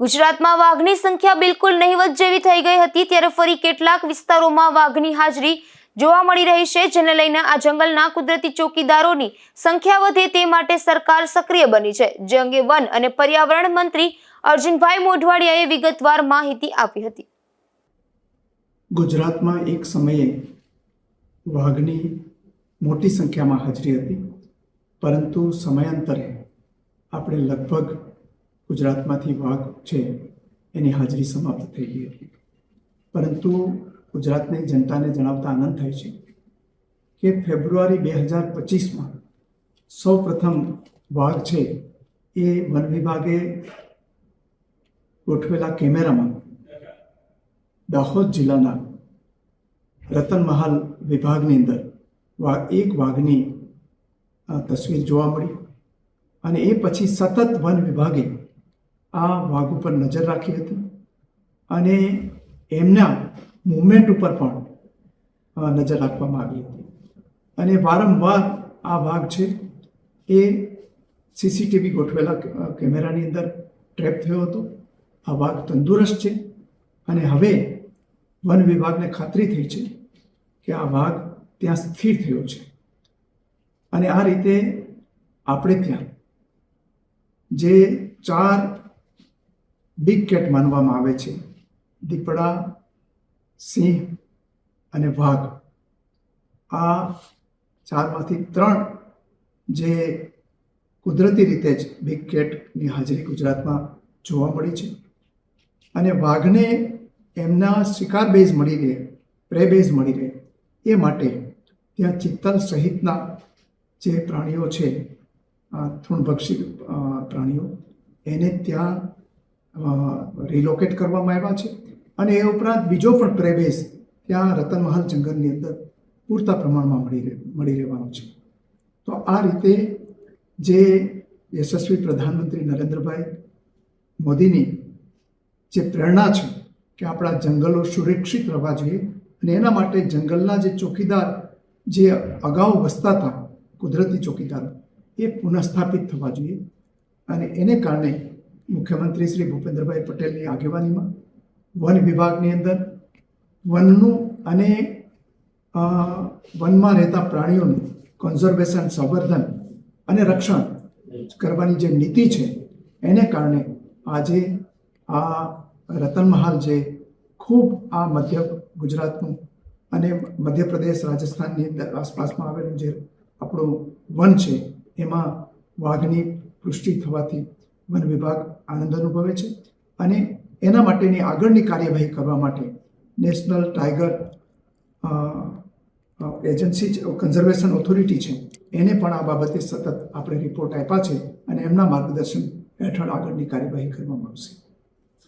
ગુજરાતમાં વાઘની સંખ્યા બિલકુલ નહિવત જેવી થઈ ગઈ હતી, ત્યારે ફરી કેટલાક વિસ્તારોમાં વાઘની હાજરી જોવા મળી રહી છે, જેને લઈને આ જંગલના કુદરતી ચોકીદારોની સંખ્યા વધે તે માટે સરકાર સક્રિય બની છે. જે અંગે વન અને પર્યાવરણ મંત્રી અર્જુનભાઈ મોઢવાડિયાએ વિગતવાર માહિતી આપી હતી. ગુજરાતમાં એક સમયે વાઘની મોટી સંખ્યામાં હાજરી હતી, પરંતુ સમયાંતરે આપણે લગભગ ગુજરાતમાંથી વાઘ છે, એની હાજરી સમાપ્ત થઈ ગઈ હતી. પરંતુ ગુજરાતની જનતાને જણાવતા આનંદ થાય છે કે ફેબ્રુઆરી બે હજાર પચીસમાં સૌ પ્રથમ વાઘ છે એ વન વિભાગે ગોઠવેલા કેમેરામાં દાહોદ જિલ્લાના રતનમહાલ વિભાગની અંદર વાઘ એક વાઘની તસવીર જોવા મળી અને એ પછી સતત વન વિભાગે આ વાઘ ઉપર નજર રાખી હતી અને એમના મુવમેન્ટ ઉપર પણ નજર રાખવામાં આવી હતી. અને વારંવાર આ વાઘ છે એ સીસીટીવી ગોઠવેલા કેમેરાની અંદર ટ્રેપ થયો હતો. આ વાઘ તંદુરસ્ત છે અને હવે વન વિભાગને ખાતરી થઈ છે કે આ વાઘ ત્યાં સ્થિર થયો છે. અને આ રીતે આપણે ત્યાં જે ચાર બિગ કેટ માનવામાં આવે છે. દીપડા, સિંહ અને વાઘ. આ ચારમાંથી ત્રણ જે કુદરતી રીતે જ બિગ કેટની હાજરી ગુજરાતમાં જોવા મળી છે. અને વાઘને એમના શિકાર બેઝ મળી રહે, પ્રે બેઝ મળી રહે, એ માટે ત્યાં ચિત્તલ સહિતના જે પ્રાણીઓ છે તૃણભક્ષી પ્રાણીઓ, એને ત્યાં રિલોકેટ કરવામાં આવ્યા છે. અને એ ઉપરાંત બીજો પણ પ્રવેશ ત્યાં રતનમહાલ જંગલની અંદર પૂરતા પ્રમાણમાં મળી મળી રહેવાનો છે. તો આ રીતે જે યશસ્વી પ્રધાનમંત્રી નરેન્દ્રભાઈ મોદીની જે પ્રેરણા છે કે આપણા જંગલો સુરક્ષિત રહેવા જોઈએ અને એના માટે જંગલના જે ચોકીદાર જે અગાઉ વસતા હતા, કુદરતી ચોકીદાર, એ પુનઃસ્થાપિત થવા જોઈએ. અને એને કારણે મુખ્યમંત્રી શ્રી ભૂપેન્દ્રભાઈ પટેલની આગેવાનીમાં વન વિભાગની અંદર વનનું અને વનમાં રહેતા પ્રાણીઓનું કન્ઝર્વેશન સંવર્ધન અને રક્ષણ કરવાની જે નીતિ છે, એને કારણે આજે આ રતનમહાલ જે ખૂબ આ મધ્ય ગુજરાતનું અને મધ્યપ્રદેશ, રાજસ્થાનની આસપાસમાં આવેલું જે આપણું વન છે, એમાં વાઘની પુષ્ટિ થવાથી વન વિભાગ આનંદ અનુભવે છે અને એના માટેની આગળની કાર્યવાહી કરવા માટે national tiger agency conservation authority છે, એને પણ આ બાબતે સતત આપણે રિપોર્ટ આપ્યા છે અને એમના માર્ગદર્શન હેઠળ આગળની કાર્યવાહી કરવામાં આવશે.